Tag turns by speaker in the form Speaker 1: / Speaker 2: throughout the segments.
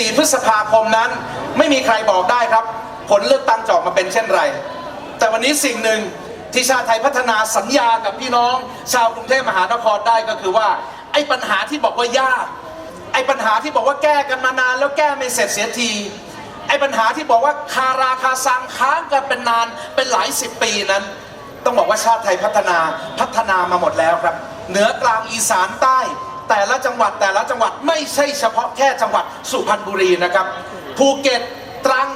Speaker 1: 4 พฤษภาคมนั้น ไม่มีใครบอกได้ครับ ผลเลือกตั้งจะออกมาเป็นเช่นไร แต่วันนี้สิ่งหนึ่งที่ชาติไทยพัฒนาสัญญากับพี่น้อง ชาวกรุงเทพมหานครได้ก็คือว่า ไอ้ปัญหาที่บอกว่ายาก ไอ้ปัญหาที่บอกว่าแก้กันมานานแล้วแก้ไม่เสร็จเสียที ไอ้ปัญหาที่บอกว่าคาราคาซังค้างกันเป็นนานเป็นหลายสิบปีนั้น ต้องบอกว่าชาติไทยพัฒนาพัฒนามาหมดแล้วครับ เหนือกลางอีสานใต้ แต่ละจังหวัดแต่ละจังหวัดไม่ใช่เฉพาะแค่จังหวัดสุพรรณบุรีนะครับ ภูเก็ตตรัง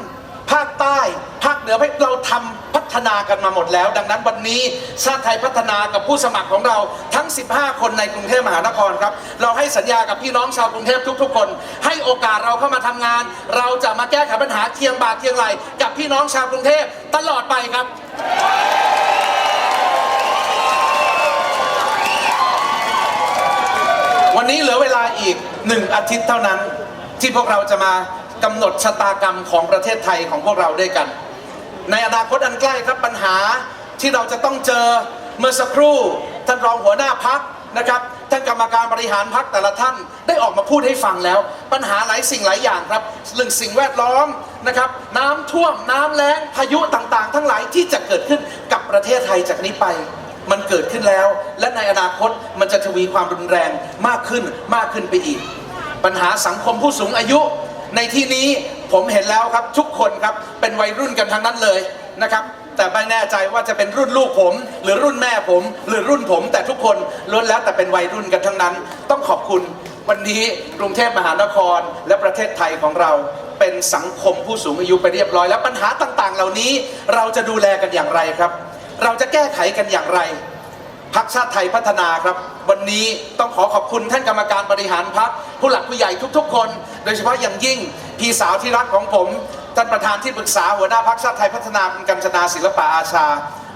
Speaker 1: ภาคใต้ภาคเหนือเราทำพัฒนากันมาหมดแล้ว ดังนั้นวันนี้ชาติไทยพัฒนากับผู้สมัครของเราทั้ง 15 คนในกรุงเทพมหานครครับ เราให้สัญญากับพี่น้องชาวกรุงเทพทุก ๆ คน ให้โอกาสเราเข้ามาทำงาน เราจะมาแก้ไขปัญหาเคียงบ่าเคียงไหลกับพี่น้องชาวกรุงเทพตลอดไปครับ วันนี้เหลือเวลาอีกหนึ่งอาทิตย์เท่านั้น ที่พวกเราจะมากำหนดชะตากรรมของประเทศไทยของพวกเราด้วยกัน ในอนาคตอันใกล้ครับปัญหาที่เราจะต้องเจอเมื่อสักครู่ท่านรองหัวหน้าพักนะครับท่านกรรมการบริหารพักแต่ละท่านได้ออกมาพูดให้ฟังแล้ว ปัญหาหลายสิ่งหลายอย่างครับเรื่องสิ่งแวดล้อมนะครับ น้ำท่วมน้ำแล้งพายุต่างๆ ทั้งหลายที่จะเกิดขึ้นกับประเทศไทยจากนี้ไป มันเกิดขึ้นแล้ว และในอนาคตมันจะทวีความรุนแรงมากขึ้นมากขึ้นไปอีก ปัญหาสังคมผู้สูงอายุ ในที่นี้ผมเห็นแล้วครับทุกคนครับเป็นวัยรุ่นกันทั้งนั้นเลยนะครับแต่ไม่แน่ใจว่าจะเป็นรุ่นลูกผม หรือรุ่นแม่ผม หรือรุ่นผม แต่ทุกคนล้วนแล้วแต่เป็นวัยรุ่นกันทั้งนั้น ต้องขอบคุณวันนี้กรุงเทพมหานคร และประเทศไทยของเรา เป็นสังคมผู้สูงอายุไปเรียบร้อย แล้วปัญหาต่างๆ เหล่านี้เราจะดูแลกันอย่างไรครับ เราจะแก้ไขกันอย่างไรพักชาติไทยพัฒนาครับ วันนี้ต้องขอขอบคุณท่านกรรมการบริหารพักผู้หลักผู้ใหญ่ทุกๆ คน โดยเฉพาะอย่างยิ่งพี่สาวที่รักของผม ท่านประธานที่ปรึกษาหัวหน้าพักชาติไทยพัฒนาคุณกัญจนาศิลปะอาชา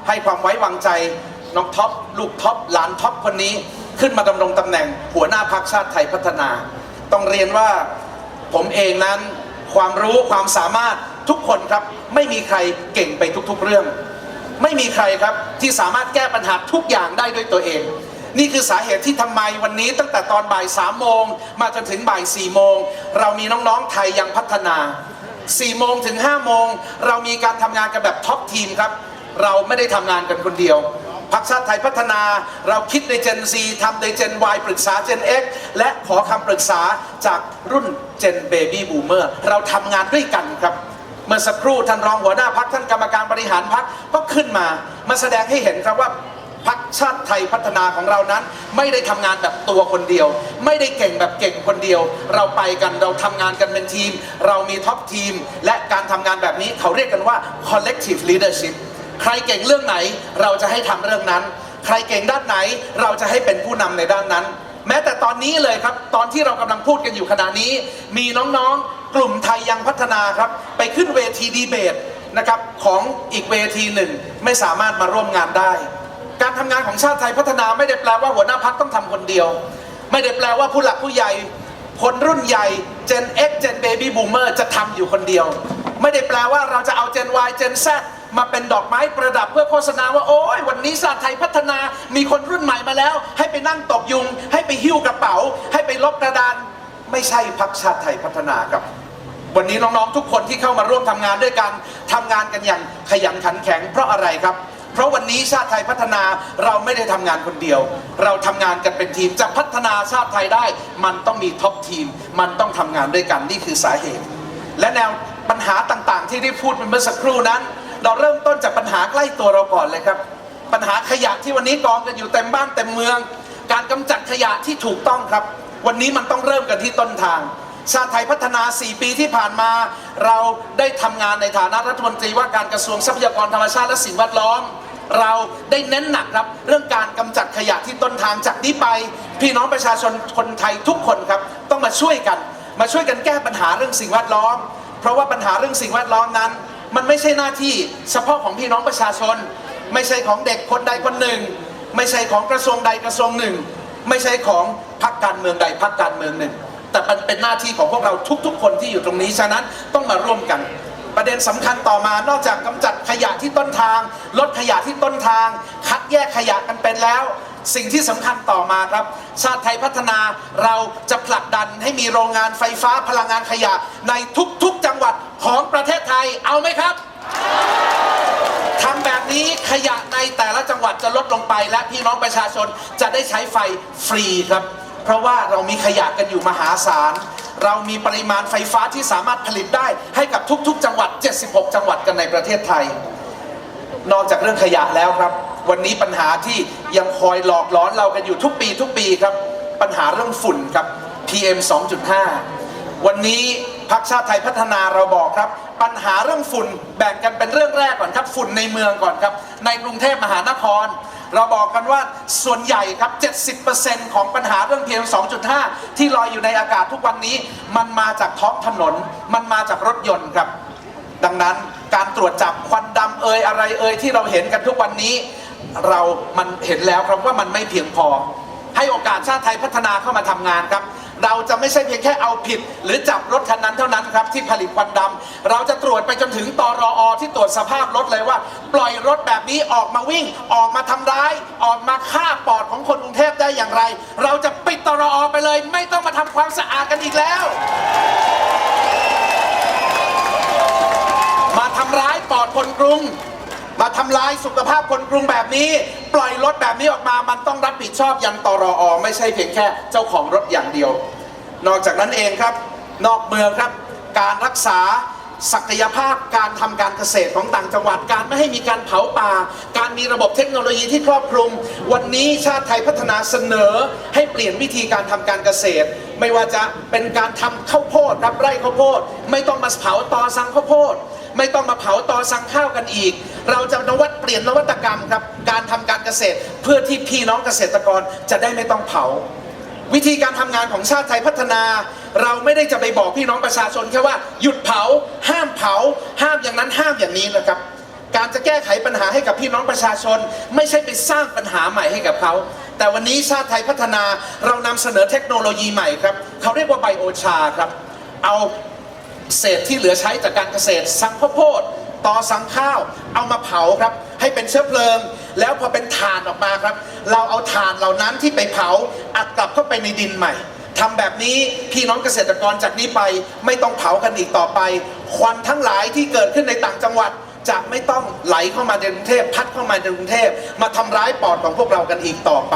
Speaker 1: ให้ความไว้วางใจน้องท็อปลูกท็อปหลานท็อปคนนี้ขึ้นมาดำรงตำแหน่ง หัวหน้าพักชาติไทยพัฒนา ต้องเรียนว่าผมเองนั้นความรู้ความสามารถทุกคนครับไม่มีใครเก่งไปทุกๆ เรื่อง ไม่มีใครครับที่สามารถแก้ปัญหาทุกอย่างได้ด้วยตัวเอง นี่คือสาเหตุที่ทำไมวันนี้ตั้งแต่ตอนบ่ายสามโมงมาจนถึงบ่ายสี่โมงเรามีน้องๆไทยยังพัฒนา4โมงถึง5โมงเรามีการทำงานกันแบบท็อปทีมครับ เราไม่ได้ทำงานกันคนเดียวพักชาติไทยพัฒนาเราคิดใน Gen Z ทำใน Gen Y ปรึกษา Gen X และขอคำปรึกษาจากรุ่น Gen Baby Boomer เราทำงานด้วยกันครับ มื่อสักครู่ท่านรองหัวหน้าพักท่านกรรมการบริหารพักก็ขึ้นมา มาแสดงให้เห็นครับว่าพักชาติไทยพัฒนาของเรานั้น ไม่ได้ทำงานแบบตัวคนเดียว ไม่ได้เก่งแบบเก่งคนเดียว เราไปกันเราทำงานกันเป็นทีม เรามีท็อปทีม และการทำงานแบบนี้เขาเรียกกันว่า collective leadership ใครเก่งเรื่องไหนเราจะให้ทำเรื่องนั้น ใครเก่งด้านไหนเราจะให้เป็นผู้นำในด้านนั้น แม้แต่ตอนนี้เลยครับ ตอนที่เรากำลังพูดกันอยู่ขณะนี้ มีน้องๆ กลุ่มไทยยังพัฒนาครับ ไปขึ้นเวทีดีเบตนะครับของอีกเวทีหนึ่งไม่สามารถมาร่วมงานได้ การทำงานของชาติไทยพัฒนาไม่ได้แปลว่าหัวหน้าพักต้องทำคนเดียว ไม่ได้แปลว่าผู้หลักผู้ใหญ่คนรุ่นใหญ่ Gen X Gen Baby Boomer จะทำอยู่คนเดียว ไม่ได้แปลว่าเราจะเอา Gen Y Gen Z มาเป็นดอกไม้ประดับเพื่อโฆษณาว่าโอ้ยวันนี้ชาติไทยพัฒนามีคนรุ่นใหม่มาแล้ว ให้ไปนั่งตบยุง ให้ไปหิ้วกระเป๋า ให้ไปลบกระดาน ไม่ใช่พักชาติไทยพัฒนาครับ วันนี้น้องๆทุกคนที่เข้ามาร่วมทำงานด้วยกันทำงานกันอย่างขยันขันแข็งเพราะอะไรครับ เพราะวันนี้ชาติไทยพัฒนาเราไม่ได้ทำงานคนเดียว เราทำงานกันเป็นทีมจะพัฒนาชาติไทยได้ มันต้องมีท็อปทีม มันต้องทำงานด้วยกันนี่คือสาเหตุ และแนวปัญหาต่างๆ ที่ได้พูดไปเมื่อสักครู่นั้น เราเริ่มต้นจากปัญหาใกล้ตัวเราก่อนเลยครับ ปัญหาขยะที่วันนี้กองกันอยู่เต็มบ้านเต็มเมือง การกำจัดขยะที่ถูกต้องครับ วันนี้มันต้องเริ่มกันที่ต้นทาง ชาติไทยพัฒนา 4 ปีที่ผ่านมา เราได้ทำงานในฐานะรัฐมนตรีว่าการกระทรวงทรัพยากรธรรมชาติและสิ่งแวดล้อม เราได้เน้นหนักครับ เรื่องการกำจัดขยะที่ต้นทางจากนี้ไป พี่น้องประชาชนคนไทยทุกคนครับ ต้องมาช่วยกัน มาช่วยกันแก้ปัญหาเรื่องสิ่งแวดล้อม เพราะว่าปัญหาเรื่องสิ่งแวดล้อมนั้น มันไม่ใช่หน้าที่เฉพาะของพี่น้องประชาชน ไม่ใช่ของเด็กคนใดคนหนึ่ง ไม่ใช่ของกระทรวงใดกระทรวงหนึ่ง ไม่ใช่ของพรรคการเมืองใดพรรคการเมืองหนึ่ง แต่มันเป็นหน้าที่ของพวกเราทุกๆ คนที่อยู่ตรงนี้ฉะนั้นต้องมาร่วมกัน ประเด็นสำคัญต่อมานอกจากกำจัดขยะที่ต้นทาง ลดขยะที่ต้นทาง คัดแยกขยะกันเป็นแล้ว สิ่งที่สำคัญต่อมาครับ ชาติไทยพัฒนาเราจะผลักดันให้มีโรงงานไฟฟ้าพลังงานขยะในทุกๆจังหวัดของประเทศไทยเอาไหมครับทำแบบนี้ขยะในแต่ละจังหวัดจะลดลงไป และพี่น้องประชาชนจะได้ใช้ไฟฟรีครับ เพราะว่าเรามีขยะกันอยู่มหาศาล เรามีปริมาณไฟฟ้าที่สามารถผลิตได้ให้กับทุกๆ จังหวัด 76 จังหวัดกันในประเทศไทย นอกจากเรื่องขยะแล้วครับ วันนี้ปัญหาที่ยังคอยหลอกหลอนเรากันอยู่ทุกปีทุกปีครับ ปัญหาเรื่องฝุ่นครับ PM 2.5 วันนี้พรรคชาติไทยพัฒนาเราบอกครับ ปัญหาเรื่องฝุ่นแบ่งกันเป็นเรื่องแรกก่อนครับ ฝุ่นในเมืองก่อนครับ ในกรุงเทพมหานคร เราบอกกันว่าส่วนใหญ่ครับ 70%ของปัญหาเรื่อง PM 2.5 ที่ลอยอยู่ในอากาศทุกวันนี้ มันมาจากท้องถนน มันมาจากรถยนต์ครับ ดังนั้นการตรวจจับควันดำเอ่ยอะไรเอ่ยที่เราเห็นกันทุกวันนี้ เรามันเห็นแล้วครับว่ามันไม่เพียงพอ ให้โอกาสชาติไทยพัฒนาเข้ามาทำงานครับ เราจะไม่ใช่เพียงแค่เอาผิด หรือจับรถคันนั้นเท่านั้นครับที่ผลิตควันดำเราจะตรวจไปจนถึงตรอที่ตรวจสภาพรถเลยว่า ปล่อยรถแบบนี้ออกมาวิ่ง ออกมาทำร้าย ออกมาฆ่าปอดของคนกรุงเทพได้อย่างไร เราจะปิดตรอไปเลย ไม่ต้องมาทำความสะอาดกันอีกแล้ว มาทำร้ายปอดคนกรุง มาทำลายสุขภาพคนกรุงแบบนี้ ปล่อยรถแบบนี้ออกมามันต้องรับผิดชอบยันตรอไม่ใช่เพียงแค่เจ้าของรถอย่างเดียว นอกจากนั้นเองครับ นอกเมืองครับ การรักษา ศักยภาพการทำการเกษตรของต่างจังหวัดการไม่ให้มีการเผาป่า การมีระบบเทคโนโลยีที่ครอบคลุม วันนี้ชาติไทยพัฒนาเสนอให้เปลี่ยนวิธีการทำการเกษตร ไม่ว่าจะเป็นการทำข้าวโพดรับไร่ข้าวโพด ไม่ต้องมาเผาตอสังข้าวโพด ไม่ต้องมาเผาตอสังข้าวกันอีก เราจะนวัตเปลี่ยนนวัตกรรมครับการทำการเกษตร เพื่อที่พี่น้องเกษตรกรจะได้ไม่ต้องเผา วิธีการทำงานของชาติไทยพัฒนา เราไม่ได้จะไปบอกพี่น้องประชาชนแค่ว่าหยุดเผา ห้ามเผา ห้ามอย่างนั้นห้ามอย่างนี้นะครับ การจะแก้ไขปัญหาให้กับพี่น้องประชาชน ไม่ใช่ไปสร้างปัญหาใหม่ให้กับเขาแต่วันนี้ชาติไทยพัฒนาเรานำเสนอเทคโนโลยีใหม่ครับเขาเรียกว่าไบโอชาครับ เอาเศษที่เหลือใช้จากการเกษตรสังข้าวโพด ต่อสังข้าวเอามาเผาครับ ให้เป็นเชื้อเพลิง แล้วพอเป็นถ่านออกมาครับ เราเอาถ่านเหล่านั้นที่ไปเผาอัดกลับเข้าไปในดินใหม่ทำแบบนี้พี่น้องเกษตรกรจากนี้ไปไม่ต้องเผากันอีกต่อไป ควันทั้งหลายที่เกิดขึ้นในต่างจังหวัดจะไม่ต้องไหลเข้ามาในกรุงเทพพัดเข้ามาในกรุงเทพมาทำร้ายปอดของพวกเรากันอีกต่อไป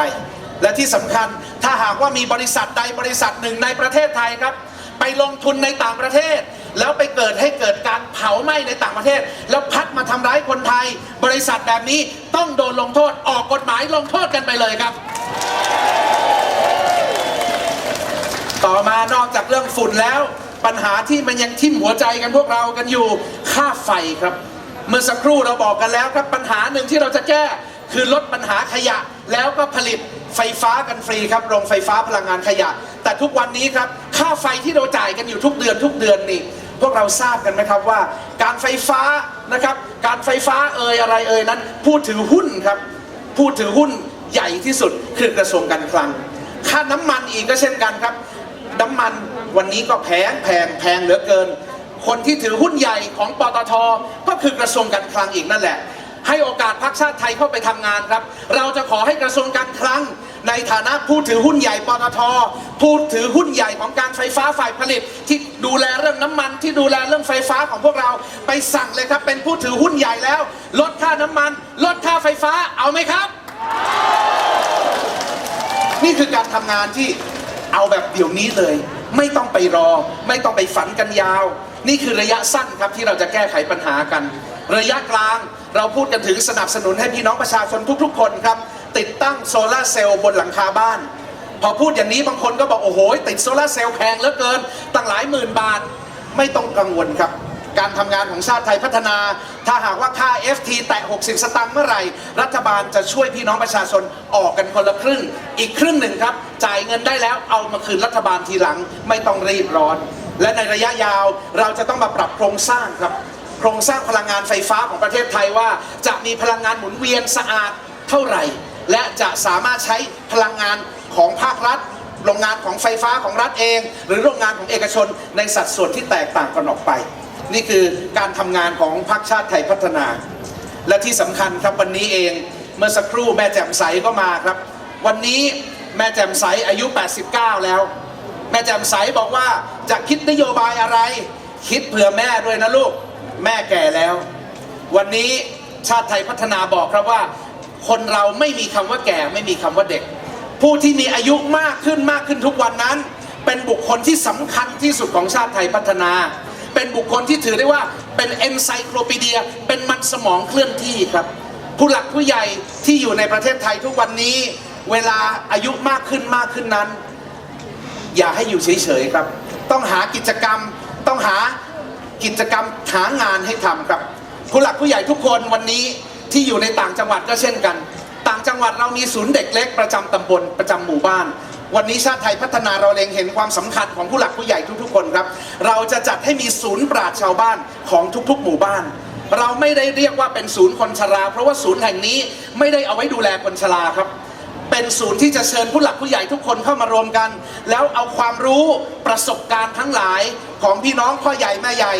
Speaker 1: และที่สำคัญถ้าหากว่ามีบริษัทใดบริษัทหนึ่งในประเทศไทยครับ ไปลงทุนในต่างประเทศ แล้วไปเกิดให้เกิดการเผาไหม้ในต่างประเทศ แล้วพัดมาทำร้ายคนไทย บริษัทแบบนี้ต้องโดนลงโทษออกกฎหมายลงโทษกันไปเลยครับ ต่อมานอกจากเรื่องฝุ่นแล้ว ปัญหาที่มันยังทิ่มหัวใจกันพวกเรากันอยู่ค่าไฟครับ เมื่อสักครู่เราบอกกันแล้วครับปัญหาหนึ่งที่เราจะแก้ คือลดปัญหาขยะ แล้วก็ผลิตไฟฟ้ากันฟรีครับโรงไฟฟ้าพลังงานขยะ แต่ทุกวันนี้ครับค่าไฟที่เราจ่ายกันอยู่ทุกเดือนทุกเดือนนี่พวกเราทราบกันไหมครับว่า การไฟฟ้านะครับการไฟฟ้าเอ่ยอะไรเอ่ยนั้นผู้ถือหุ้นครับผู้ถือหุ้นใหญ่ที่สุดคือกระทรวงการคลัง ค่าน้ำมันอีกก็เช่นกันครับ น้ำมันวันนี้ก็แพงแพงแพงเหลือเกิน คนที่ถือหุ้นใหญ่ของปตทก็คือกระทรวงการคลังอีกนั่นแหละ ให้โอกาสพรรคชาติไทยเข้าไปทำงานครับ เราจะขอให้กระทรวงการคลังในฐานะผู้ถือหุ้นใหญ่ปตทผู้ถือหุ้นใหญ่ของการไฟฟ้าฝ่ายผลิต ที่ดูแลเรื่องน้ำมันที่ดูแลเรื่องไฟฟ้าของพวกเราไปสั่งเลยครับ เป็นผู้ถือหุ้นใหญ่แล้ว ลดค่าน้ำมัน ลดค่าไฟฟ้าเอาไหมครับ นี่คือการทำงานที่เอาแบบเดี๋ยวนี้เลย ไม่ต้องไปรอ ไม่ต้องไปฝันกันยาว นี่คือระยะสั้นครับที่เราจะแก้ไขปัญหากัน ระยะกลาง เราพูดกันถึงสนับสนุนให้พี่น้องประชาชนทุกๆ คนครับ ติดตั้งโซลาเซลล์บนหลังคาบ้าน พอพูดอย่างนี้บางคนก็บอก โอ้โห ติดโซลาเซลล์แพงเหลือเกิน ตั้งหลายหมื่นบาทไม่ต้องกังวลครับ การทำงานของชาติไทยพัฒนา ถ้าหากว่าค่า FT แตะ 60 สตางค์เมื่อไหร่ รัฐบาลจะช่วยพี่น้องประชาชนออกกันคนละครึ่ง อีกครึ่งหนึ่งครับ จ่ายเงินได้แล้วเอามาคืนรัฐบาลทีหลังไม่ต้องรีบร้อน และในระยะยาวเราจะต้องมาปรับโครงสร้างครับ ครงสร้างพลังงานไฟฟ้าของประเทศไทยว่า จะมีพลังงานหมุนเวียนสะอาดเท่าไหร่ และจะสามารถใช้พลังงานของภาครัฐโรงงานของไฟฟ้าของรัฐเอง หรือโรงงานของเอกชนในสัดส่วนที่แตกต่างกันออกไป นี่คือการทำงานของพรรคชาติไทยพัฒนา และที่สำคัญครับวันนี้เองเมื่อสักครู่แม่แจ่มใสก็มาครับ วันนี้แม่แจ่มใสอายุ 89 แล้ว แม่แจ่มใสบอกว่าจะคิดนโยบายอะไร คิดเผื่อแม่ด้วยนะลูก แม่แก่แล้ว วันนี้ชาติไทยพัฒนาบอกครับว่า คนเราไม่มีคำว่าแก่ไม่มีคำว่าเด็ก ผู้ที่มีอายุมากขึ้นมากขึ้นทุกวันนั้น เป็นบุคคลที่สำคัญที่สุดของชาติไทยพัฒนา เป็นบุคคลที่ถือได้ว่าเป็นเอนไซโคลปีเดีย เป็นมันสมองเคลื่อนที่ครับ ผู้หลักผู้ใหญ่ที่อยู่ในประเทศไทยทุกวันนี้ เวลาอายุมากขึ้นมากขึ้นนั้น อย่าให้อยู่เฉยๆครับ ต้องหากิจกรรมต้องหา กิจกรรมหางานให้ทำครับผู้หลักผู้ใหญ่ทุกคนวันนี้ที่อยู่ในต่างจังหวัดก็เช่นกัน ต่างจังหวัดเรามีศูนย์เด็กเล็กประจำตำบลประจำหมู่บ้าน วันนี้ชาติไทยพัฒนาเราเล็งเห็นความสำคัญของผู้หลักผู้ใหญ่ทุกๆคนครับ เราจะจัดให้มีศูนย์ปราชชาวบ้านของทุกๆ หมู่บ้าน เราไม่ได้เรียกว่าเป็นศูนย์คนชรา เพราะว่าศูนย์แห่งนี้ไม่ได้เอาไว้ดูแลคนชราครับเป็นศูนย์ที่จะเชิญผู้หลักผู้ใหญ่ทุกคนเข้ามารวมกัน แล้วเอาความรู้ประสบการณ์ทั้งหลาย ของพี่น้องพ่อใหญ่แม่ใหญ่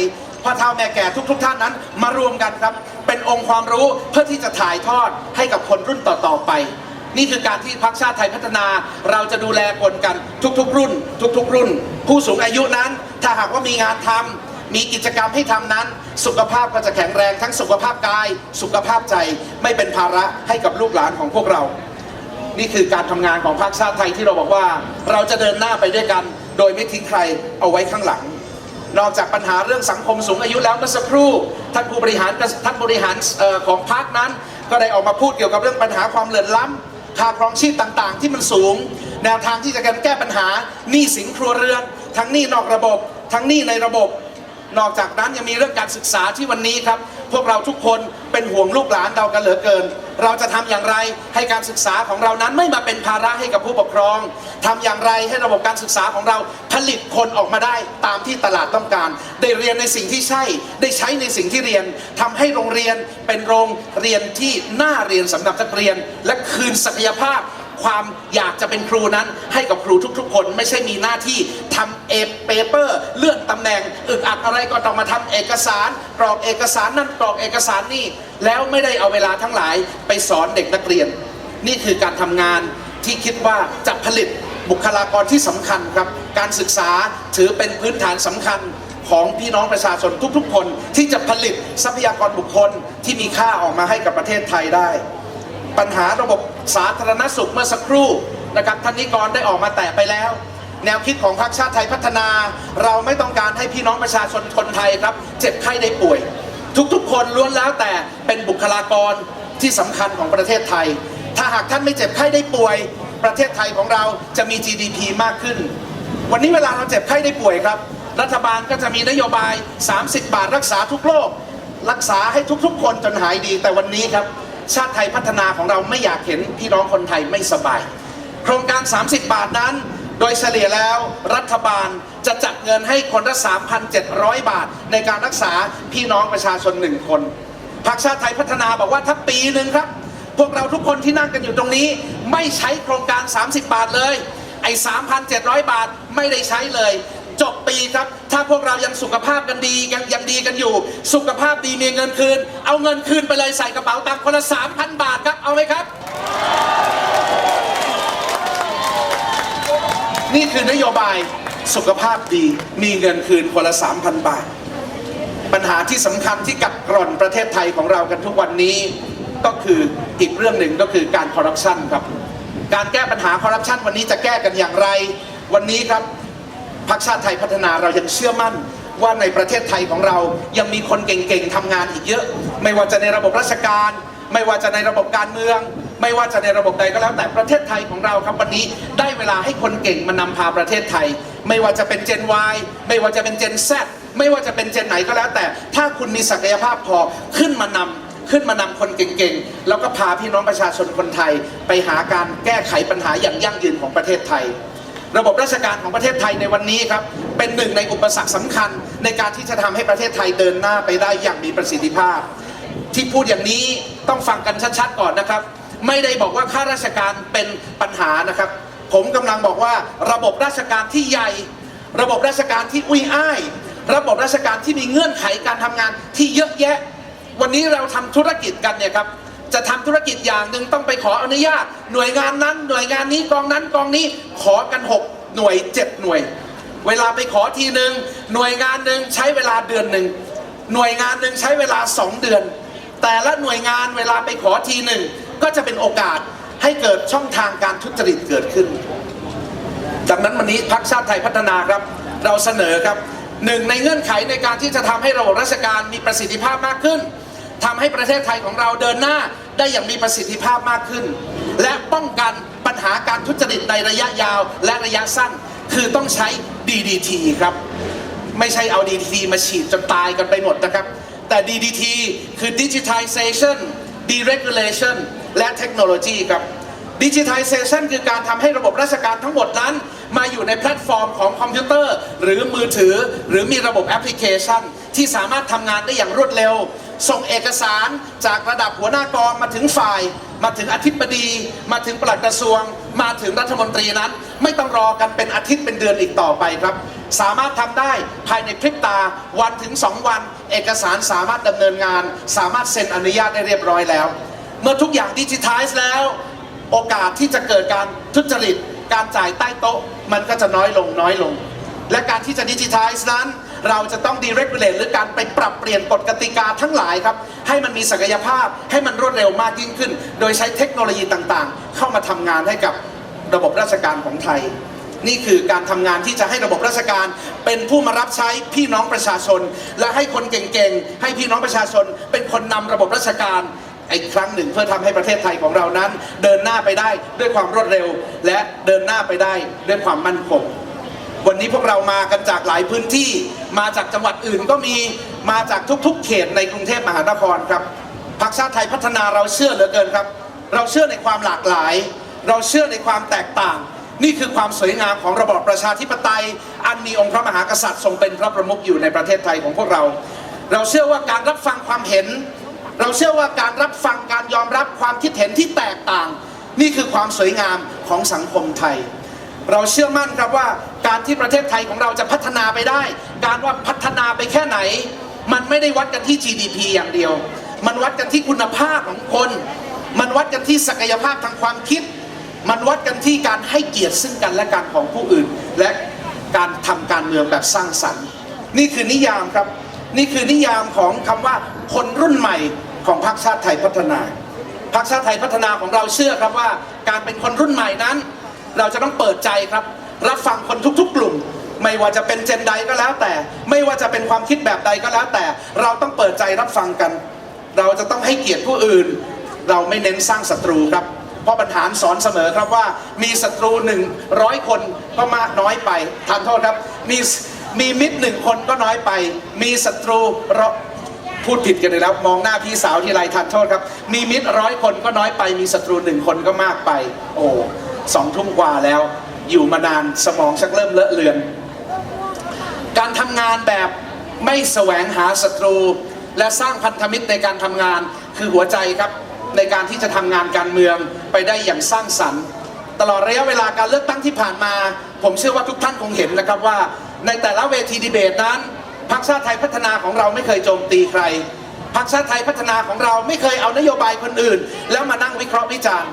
Speaker 1: พ่อเฒ่าแม่แก่ทุก ๆ ท่านนั้น มารวมกันครับ เป็นองค์ความรู้เพื่อที่จะถ่ายทอดให้กับคนรุ่นต่อๆไป นี่คือการที่พรรคชาติไทยพัฒนา เราจะดูแลคนกันทุกๆ รุ่น ทุก ๆ รุ่น ผู้สูงอายุนั้น ถ้าหากว่ามีงานทำมีกิจกรรมให้ทำนั้น สุขภาพก็จะแข็งแรงทั้งสุขภาพกาย สุขภาพใจไม่เป็นภาระให้กับลูกหลานของพวกเรา นี่คือการทำงานของพรรคชาติไทยที่เราบอกว่า เราจะเดินหน้าไปด้วยกัน โดยไม่ทิ้งใครเอาไว้ข้างหลัง นอกจากปัญหาเรื่องสังคมสูงอายุแล้วเมื่อสักครู่ ท่านผู้บริหารท่านบริหารออของพรรคนั้น ก็ได้ออกมาพูดเกี่ยวกับเรื่องปัญหาความเหลื่อมล้ำค่าครองชีพต่างๆ ที่มันสูง แนวทางที่จะการแก้ปัญหาหนี้สินครัวเรือน ทั้งหนี้นอกระบบ ทั้งหนี้ในระบบ นอกจากนั้นยังมีเรื่องการศึกษาที่วันนี้ครับ พวกเราทุกคนเป็นห่วงลูกหลานเรากันเหลือเกิน เราจะทำอย่างไรให้การศึกษาของเรานั้นไม่มาเป็นภาระให้กับผู้ปกครองทำอย่างไรให้ระบบการศึกษาของเราผลิตคนออกมาได้ตามที่ตลาดต้องการ ได้เรียนในสิ่งที่ใช่ ได้ใช้ในสิ่งที่เรียนทำให้โรงเรียนเป็นโรงเรียนที่น่าเรียนสำหรับนักเรียน และคืนศักยภาพ ความอยากจะเป็นครูนั้นให้กับครูทุก ๆ คน ไม่ใช่มีหน้าที่ทำเอเปเปอร์เลื่อนตำแหน่งอึกอักอะไรก็ต้องมาทำเอกสารกรอกเอกสารนั่นกรอกเอกสารนี่แล้วไม่ได้เอาเวลาทั้งหลายไปสอนเด็กนักเรียน นี่คือการทำงานที่คิดว่าจะผลิตบุคลากรที่สำคัญครับ การศึกษาถือเป็นพื้นฐานสำคัญของพี่น้องประชาชนทุกๆ คนที่จะผลิตทรัพยากรบุคคลที่มีค่าออกมาให้กับประเทศไทยได้ ปัญหาระบบ สาธารณสุขเมื่อสักครู่นะครับท่านนิกรได้ออกมาแตะไปแล้ว แนวคิดของพรรคชาติไทยพัฒนา เราไม่ต้องการให้พี่น้องประชาชนคนไทยครับ เจ็บไข้ได้ป่วย ทุกๆ คนล้วนแล้วแต่เป็นบุคลากรที่สำคัญของประเทศไทย ถ้าหากท่านไม่เจ็บไข้ได้ป่วย ประเทศไทยของเราจะมี GDP มากขึ้น วันนี้เวลาเราเจ็บไข้ได้ป่วยครับ รัฐบาลก็จะมีนโยบาย 30 บาทรักษาทุกโรครักษาให้ทุกๆ คนจนหายดีแต่วันนี้ครับ ชาติไทยพัฒนาของเราไม่อยากเห็นพี่น้องคนไทยไม่สบาย โครงการ 30 บาทนั้น โดยเฉลี่ยแล้วรัฐบาลจะจัดเงินให้คนละ3,700 บาท ในการรักษาพี่น้องประชาชนหนึ่งคนพรรคชาติไทยพัฒนาบอกว่าถ้าปีหนึ่งครับ พวกเราทุกคนที่นั่งกันอยู่ตรงนี้ ไม่ใช้โครงการ 30 บาทเลยไอ้3,700 บาทไม่ได้ใช้เลย จบปีครับ ถ้าพวกเรายังสุขภาพกันดียังยังดีกันอยู่ สุขภาพดีมีเงินคืน เอาเงินคืนไปเลยใส่กระเป๋าตังค์คนละ3,000บาทครับ เอาไหมครับ นี่คือนโยบายสุขภาพดีมีเงินคืนคนละ3,000บาท ปัญหาที่สำคัญที่กัดกร่อนประเทศไทยของเรากันทุกวันนี้ ก็คืออีกเรื่องหนึ่งก็คือการคอร์รัปชันครับ การแก้ปัญหาคอร์รัปชันวันนี้จะแก้กันอย่างไร วันนี้ครับ พรรคชาติไทยพัฒนาเรายังเชื่อมั่นว่าในประเทศไทยของเรายังมีคนเก่งๆทำงานอีกเยอะ ไม่ว่าจะในระบบราชการ ไม่ว่าจะในระบบการเมือง ไม่ว่าจะในระบบใดก็แล้ว แต่ประเทศไทยของเราครับวันนี้ได้เวลาให้คนเก่งมานำพาประเทศไทย ไม่ว่าจะเป็นเจน Y ไม่ว่าจะเป็นเจน Z ไม่ว่าจะเป็นเจนไหนก็แล้วแต่ ถ้าคุณมีศักยภาพพอขึ้นมานำขึ้นมานำคนเก่งๆ แล้วก็พาพี่น้องประชาชนคนไทย ไปหาการแก้ไขปัญหาอย่างยั่งยืนของประเทศไทย ระบบราชการของประเทศไทยในวันนี้ครับ เป็นหนึ่งในอุปสรรคสำคัญ ในการที่จะทำให้ประเทศไทยเดินหน้าไปได้อย่างมีประสิทธิภาพ ที่พูดอย่างนี้ต้องฟังกันชัดๆก่อนนะครับ ไม่ได้บอกว่าข้าราชการเป็นปัญหานะครับ ผมกำลังบอกว่าระบบราชการที่ใหญ่ ระบบราชการที่อุ้ยอ้าย ระบบราชการที่มีเงื่อนไขการทำงานที่เยอะแยะ วันนี้เราทำธุรกิจกันเนี่ยครับ จะทำธุรกิจอย่างหนึ่งต้องไปขออนุญาต หน่วยงานนั้น หน่วยงานนี้กองนั้นกองนี้ขอกัน 6 หน่วย 7 หน่วย เวลาไปขอทีหนึ่งหน่วยงานหนึ่งใช้เวลาเดือนหนึ่งหน่วยงานหนึ่งใช้เวลา 2 เดือน แต่ละหน่วยงานเวลาไปขอทีหนึ่งก็จะเป็นโอกาสให้เกิดช่องทางการทุจริตเกิดขึ้น ดังนั้นวันนี้พรรคชาติไทยพัฒนาครับ เราเสนอครับหนึ่งในเงื่อนไขในการที่จะทำให้ระบบราชการมีประสิทธิภาพมากขึ้น ทำให้ประเทศไทยของเราเดินหน้าได้อย่างมีประสิทธิภาพมากขึ้น และป้องกันปัญหาการทุจริตในระยะยาวและระยะสั้น คือต้องใช้ DDT ครับ ไม่ใช่เอา DDT มาฉีดจนตายกันไปหมดนะครับ แต่ DDT คือ Digitization Deregulation และเทคโนโลยีครับ Digitization คือการทำให้ระบบราชการทั้งหมดนั้น มาอยู่ในแพลตฟอร์มของคอมพิวเตอร์ หรือมือถือ หรือมีระบบแอปพลิเคชัน ที่สามารถทำงานได้อย่างรวดเร็ว ส่งเอกสารจากระดับหัวหน้ากองมาถึงฝ่าย มาถึงอธิบดี มาถึงปลัดกระทรวง มาถึงรัฐมนตรีนั้น ไม่ต้องรอกันเป็นอาทิตย์เป็นเดือนอีกต่อไปครับ สามารถทำได้ภายในพริบตาวันถึง 2 วัน เอกสารสามารถดำเนินงาน สามารถเซ็นอนุญาตได้เรียบร้อยแล้ว เมื่อทุกอย่างดิจิทัลแล้ว โอกาสที่จะเกิดการทุจริต การจ่ายใต้โต๊ะ มันก็จะน้อยลงน้อยลง และการที่จะดิจิทัลนั้น เราจะต้องดีเรก u l a t e หรือการไปปรับเปลี่ยนกฎกติกาทั้งหลายครับ ให้มันมีศักยภาพให้มันรวดเร็วมากยิ่งขึ้น โดยใช้เทคโนโลยีต่างๆ เข้ามาทำงานให้กับระบบราชการของไทย นี่คือการทำงานที่จะให้ระบบราชการเป็นผู้มารับใช้พี่น้องประชาชน และให้คนเก่งๆให้พี่น้องประชาชน เป็นคนนำระบบราชการอีกครั้งหนึ่งเพื่อทำให้ประเทศไทยของเรานั้น เดินหน้าไปได้ด้วยความรวดเร็ว และเดินหน้าไปได้ด้วยความมั่นคง วันนี้พวกเรามากันจากหลายพื้นที่ มาจากจังหวัดอื่นก็มีมาจากทุกๆ เขตในกรุงเทพมหานครครับพรรคชาติไทยพัฒนาเราเชื่อเหลือเกินครับ เราเชื่อในความหลากหลาย เราเชื่อในความแตกต่าง นี่คือความสวยงามของระบอบประชาธิปไตย อันมีองค์พระมหากษัตริย์ทรงเป็นพระประมุขอยู่ในประเทศไทยของพวกเรา เราเชื่อว่าการรับฟังความเห็น เราเชื่อว่าการรับฟังการยอมรับความคิดเห็นที่แตกต่าง นี่คือความสวยงามของสังคมไทย เราเชื่อมั่นครับว่าการที่ประเทศไทยของเราจะพัฒนาไปได้ การว่าพัฒนาไปแค่ไหน มันไม่ได้วัดกันที่ GDP อย่างเดียว มันวัดกันที่คุณภาพของคน มันวัดกันที่ศักยภาพทางความคิด มันวัดกันที่การให้เกียรติซึ่งกันและกันของผู้อื่น และการทำการเมืองแบบสร้างสรรค์ นี่คือนิยามครับ นี่คือนิยามของคำว่าคนรุ่นใหม่ของพรรคชาติไทยพัฒนาพรรคชาติไทยพัฒนาของเราเชื่อครับว่า การเป็นคนรุ่นใหม่นั้น เราจะต้องเปิดใจครับ รับฟังคนทุก ๆ กลุ่ม ไม่ว่าจะเป็นเจนใดก็แล้วแต่ ไม่ว่าจะเป็นความคิดแบบใดก็แล้วแต่ เราต้องเปิดใจรับฟังกัน เราจะต้องให้เกียรติผู้อื่น เราไม่เน้นสร้างศัตรูครับเพราะบรรหาสอนเสมอครับว่ามีศัตรูหนึ่งร้อยคนก็มากน้อยไปทานโทษครับ มีมีมิตรหนึ่งคนก็น้อยไป มีศัตรูเราพูดผิดกันเลยแล้วมองหน้าพี่สาวทีไรทานโทษครับ มีมิตรร้อยคนก็น้อยไป มีศัตรูหนึ่งคนก็มากไป โอ้ สองทุ่มกว่าแล้ว อยู่มานานสมองชักเริ่มเลอะเลือน การทำงานแบบไม่แสวงหาศัตรู และสร้างพันธมิตรในการทำงานคือหัวใจครับในการที่จะทำงานการเมืองไปได้อย่างสร้างสรรค์ ตลอดระยะเวลาการเลือกตั้งที่ผ่านมา ผมเชื่อว่าทุกท่านคงเห็นนะครับว่า ในแต่ละเวทีดีเบตนั้นพรรคชาติไทยพัฒนาของเราไม่เคยโจมตีใครพรรคชาติไทยพัฒนาของเราไม่เคยเอานโยบายคนอื่น แล้วมานั่งวิเคราะห์วิจารณ์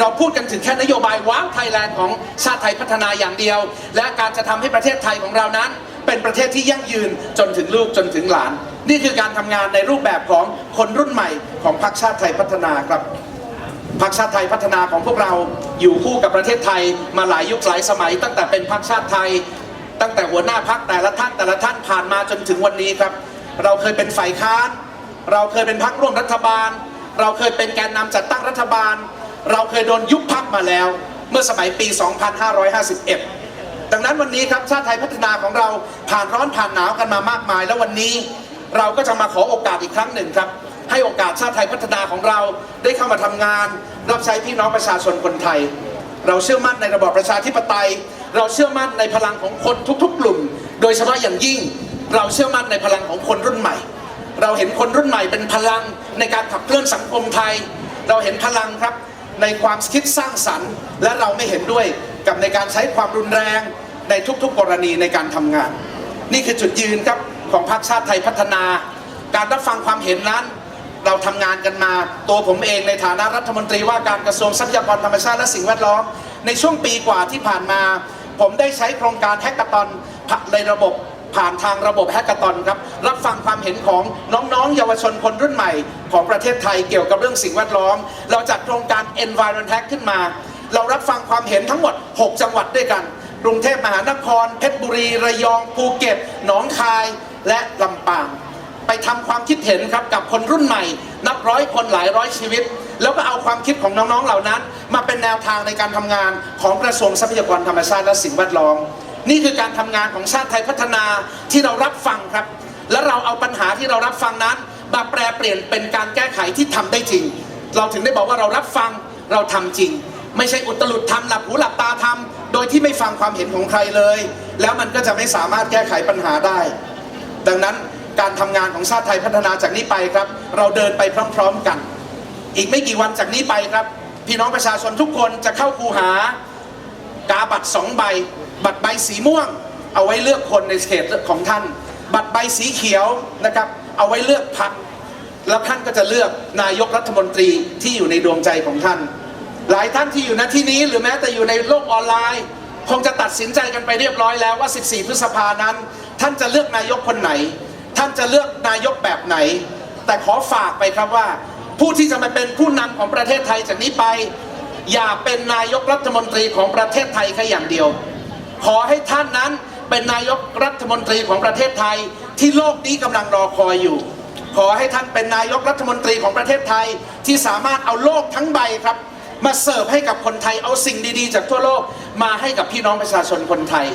Speaker 1: เราพูดกันถึงแค่นโยบายว้าวไทยแลนด์ของชาติไทยพัฒนาอย่างเดียว และการจะทำให้ประเทศไทยของเรานั้น เป็นประเทศที่ยั่งยืนจนถึงลูกจนถึงหลาน นี่คือการทำงานในรูปแบบของคนรุ่นใหม่ของพรรคชาติไทยพัฒนาครับพรรคชาติไทยพัฒนาของพวกเราอยู่คู่กับประเทศไทยมาหลายยุคหลายสมัย ตั้งแต่เป็นพรรคชาติไทย ตั้งแต่หัวหน้าพรรคแต่ละท่านแต่ละท่านผ่านมาจนถึงวันนี้ครับ เราเคยเป็นฝ่ายค้าน เราเคยเป็นพรรคร่วมรัฐบาล เราเคยเป็นแกนนำจัดตั้งรัฐบาล เราเคยโดนยุบพรรคมาแล้ว เมื่อสมัยปี 2551 ดังนั้นวันนี้ครับชาติไทยพัฒนาของเราผ่านร้อนผ่านหนาวกันมามากมาย แล้ววันนี้เราก็จะมาขอโอกาสอีกครั้งหนึ่งครับ ให้โอกาสชาติไทยพัฒนาของเราได้เข้ามาทำงาน รับใช้พี่น้องประชาชนคนไทย เราเชื่อมั่นในระบอบประชาธิปไตย เราเชื่อมั่นในพลังของคนทุกๆ กลุ่ม โดยเฉพาะอย่างยิ่ง เราเชื่อมั่นในพลังของคนรุ่นใหม่ เราเห็นคนรุ่นใหม่เป็นพลังในการขับเคลื่อนสังคมไทย เราเห็นพลังครับ ในความคิดสร้างสรรค์ และเราไม่เห็นด้วยกับในการใช้ความรุนแรงในทุกๆกรณีในการทำงาน นี่คือจุดยืนครับของพรรคชาติไทยพัฒนา การรับฟังความเห็นนั้น เราทำงานกันมา ตัวผมเองในฐานะรัฐมนตรีว่าการกระทรวงทรัพยากรธรรมชาติและสิ่งแวดล้อม ในช่วงปีกว่าที่ผ่านมา ผมได้ใช้โครงการแฮกเกอร์ตอนในระบบผ่านทางระบบแฮกเกอร์ตอนครับ รับฟังความเห็นของน้องๆ เยาวชนคนรุ่นใหม่ ของประเทศไทยเกี่ยวกับเรื่องสิ่งแวดล้อม เราจัดโครงการ Environment Hack ขึ้นมา เรารับฟังความเห็นทั้งหมด 6 จังหวัดด้วยกัน กรุงเทพมหานคร เพชรบุรี ระยอง ภูเก็ต หนองคาย และลำปาง ไปทำความคิดเห็นครับกับคนรุ่นใหม่ นับร้อยคนหลายร้อยชีวิต แล้วก็เอาความคิดของน้องๆเหล่านั้น มาเป็นแนวทางในการทำงานของกระทรวงทรัพยากรธรรมชาติและสิ่งแวดล้อม นี่คือการทำงานของชาติไทยพัฒนาที่เรารับฟังครับ และเราเอาปัญหาที่เรารับฟังนั้น มาแปลเปลี่ยนเป็นการแก้ไขที่ทำได้จริง เราถึงได้บอกว่าเรารับฟังเราทำจริง ไม่ใช่อุตลุดทำหลับหูหลับตาทำโดยที่ไม่ฟังความเห็นของใครเลย แล้วมันก็จะไม่สามารถแก้ไขปัญหาได้ ดังนั้นการทำงานของชาติไทยพัฒนาจากนี้ไปครับ เราเดินไปพร้อม ๆกัน อีกไม่กี่วันจากนี้ไปครับ พี่น้องประชาชนทุกคนจะเข้าคูหากาบัตรสองใบ บัตรใบสีม่วง เอาไว้เลือกคนในเขตของท่าน บัตรใบสีเขียวนะครับ เอาไว้เลือกพรรคแล้วท่านก็จะเลือกนายกรัฐมนตรีที่อยู่ในดวงใจของท่าน หลายท่านที่อยู่ณที่นี้หรือแม้แต่อยู่ในโลกออนไลน์ คงจะตัดสินใจกันไปเรียบร้อยแล้วว่า 14 พฤษภานั้น ท่านจะเลือกนายกคนไหน ท่านจะเลือกนายกแบบไหน แต่ขอฝากไปครับว่า ผู้ที่จะมาเป็นผู้นำของประเทศไทยจากนี้ไป อย่าเป็นนายกรัฐมนตรีของประเทศไทยแค่อย่างเดียว ขอให้ท่านนั้นเป็นนายกรัฐมนตรีของประเทศไทย ที่โลกนี้กำลังรอคอยอยู่ ขอให้ท่านเป็นนายกรัฐมนตรีของประเทศไทยที่สามารถเอาโลกทั้งใบครับ มาเสิร์ฟให้กับคนไทยเอาสิ่งดีๆ จากทั่วโลกมาให้กับพี่น้องประชาชนคนไทย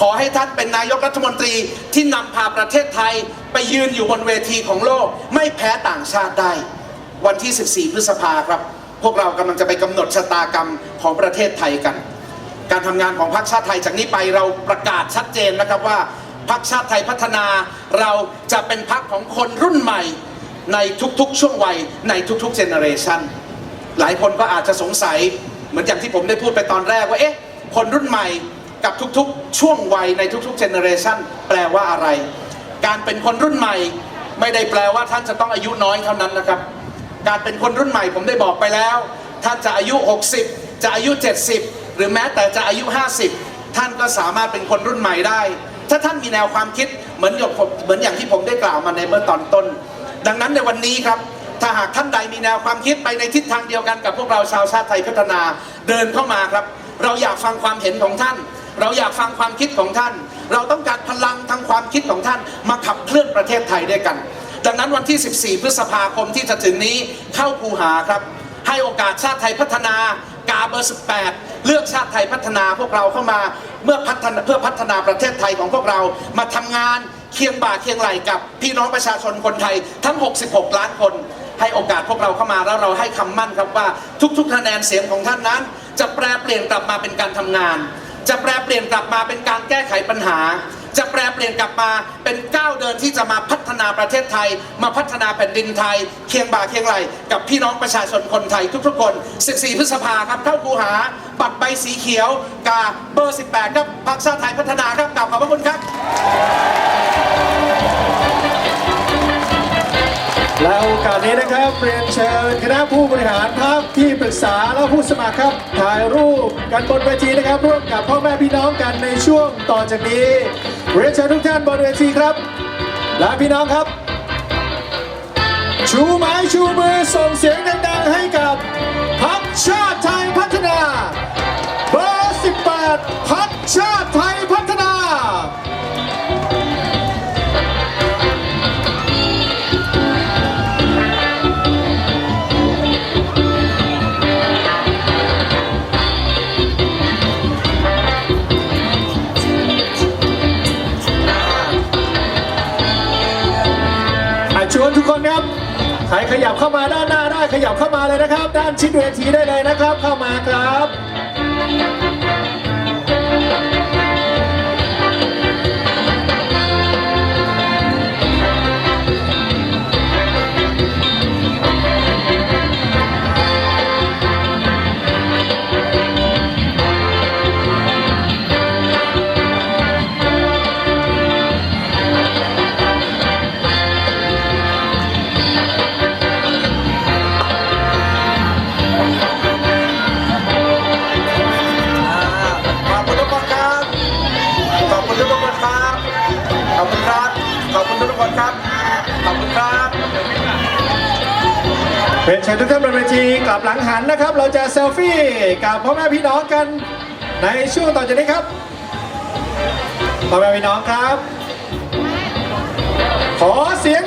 Speaker 1: ขอให้ท่านเป็นนายกรัฐมนตรีที่นำพาประเทศไทยไปยืนอยู่บนเวทีของโลก ไม่แพ้ต่างชาติได้ วันที่ 14 พฤษภาครับ พวกเรากำลังจะไปกำหนดชะตากรรมของประเทศไทยกัน การทำงานของพรรคชาติไทยจากนี้ไปเราประกาศชัดเจนนะครับว่า พรรคชาติไทยพัฒนา เราจะเป็นพรรคของคนรุ่นใหม่ในทุกๆ ช่วงวัยในทุกๆเจเนอเรชันหลายคนก็อาจจะสงสัยเหมือนอย่างที่ผมได้พูดไปตอนแรกว่าเอ๊ะคนรุ่นใหม่กับทุกๆ ช่วงวัยในทุกๆเจเนอเรชันแปลว่าอะไร การเป็นคนรุ่นใหม่ไม่ได้แปลว่าท่านจะต้องอายุน้อยเท่านั้นนะครับ การเป็นคนรุ่นใหม่ผมได้บอกไปแล้ว ท่านจะอายุ 60 จะอายุ 70 หรือแม้แต่จะอายุ 50 ท่านก็สามารถเป็นคนรุ่นใหม่ได้ ถ้าท่านมีแนวความคิดเหมือนอย่างผมเหมือนอย่างที่ผมได้กล่าวมาในเมื่อตอนต้น ดังนั้นในวันนี้ครับ ถ้าหากท่านใดมีแนวความคิดไปในทิศทางเดียวกันกับพวกเราชาวชาติไทยพัฒนาเดินเข้ามาครับ เราอยากฟังความเห็นของท่าน เราอยากฟังความคิดของท่าน เราต้องการพลังทางความคิดของท่าน มาขับเคลื่อนประเทศไทยด้วยกัน ดังนั้นวันที่ 14 พฤษภาคมที่จะถึงนี้เข้าคูหาครับ ให้โอกาสชาติไทยพัฒนากาเบอร์ 18 เลือกชาติไทยพัฒนาพวกเราเข้ามา เมื่อพัฒนาเพื่อพัฒนาประเทศไทยของพวกเรามาทำงานเคียงบ่าเคียงไหลกับพี่น้องประชาชนคนไทยทั้ง 66 ล้านคน ให้โอกาสพวกเราเข้ามาแล้วเราให้คำมั่นครับว่าทุกๆคะแนนเสียงของท่านนั้น จะแปลเปลี่ยนกลับมาเป็นการทำงาน จะแปลเปลี่ยนกลับมาเป็นการแก้ไขปัญหา จะแปลเปลี่ยนกลับมาเป็นก้าวเดินที่จะมาพัฒนาประเทศไทย มาพัฒนาแผ่นดินไทย เคียงบ่าเคียงไหลกับพี่น้องประชาชนคนไทยทุกๆคน 14 พฤษภาครับเข้าคูหาบัตรใบสีเขียวกาเบอร์ 18 ครับพรรคชาติไทยพัฒนาครับกล่าวขอบพระคุณครับ
Speaker 2: และโอกาสนี้นะครับเรียนเชิญคณะผู้บริหารครับที่ปรึกษาและผู้สมัครครับถ่ายรูปกันบนเวทีนะครับร่วมกับพ่อแม่พี่น้องกันในช่วงต่อจากนี้ เรียนเชิญทุกท่านบนเวทีครับ และพี่น้องครับ ชูไม้ชูมือส่งเสียงดังๆให้กับพักชาติไทยพัฒนา เบอร์ 18พักชาติไทย หน้าได้ขยับเข้ามาเลยนะครับ ด้านชิดเวทีได้เลยนะครับ เข้ามาครับ เป็นเชิญทุกท่านบนเวทีกลับหลังหันนะครับ เราจะเซลฟี่กับพ่อแม่พี่น้องกันในช่วงต่อจากนี้ครับพ่อแม่พี่น้องครับ ขอเสียง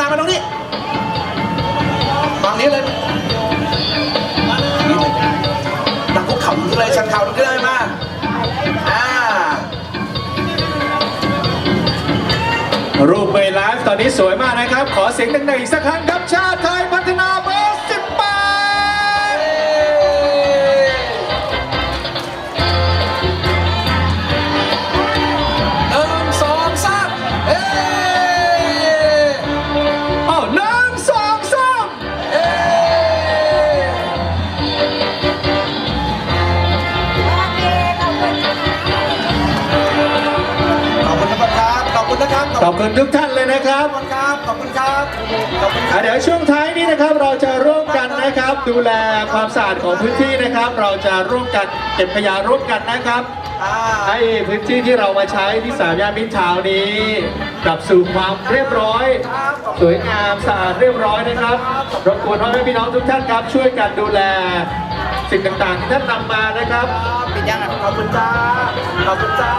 Speaker 2: นามาต
Speaker 1: รงนี้ฝั่งนี้เลยดังคุกเข่าอยู่เลยชันเข่าดูได้มากอ่า
Speaker 2: รูปเบย์ไลฟ์ตอนนี้สวยมากนะครับ ขอเสียงดังๆอีกสักครั้งครับ
Speaker 1: ครับ
Speaker 2: ขอบคุณทุกท่านเลยนะครับ
Speaker 1: ขอบคุณครับขอบคุณครับขอบคุณค
Speaker 2: อะ
Speaker 1: รับ
Speaker 2: เดี๋ยวช่วงท้ายนี้นะครับเราจะร่วมกันนะครับ ดูแลความสะอาดของพื้นที่นะครับ เราจะร่วมกันเก็บขยะร่วมกันนะครับ
Speaker 1: อ่า
Speaker 2: ให้พื้นที่ที่เรามาใช้ที่สามย่านมิตรทาวน์นี้กลับสู่ความเรียบร้อย สวยงามสะอาดเรียบร้อยนะครับรบกวนพ่อแม่พี่น้องทุกท่านครับ ช่วยกันดูแลสิ่งต่างๆที่ท่านนำมานะครับ
Speaker 3: ปิดยังอะ
Speaker 1: ขอบคุณจ้าขอบคุณจ้า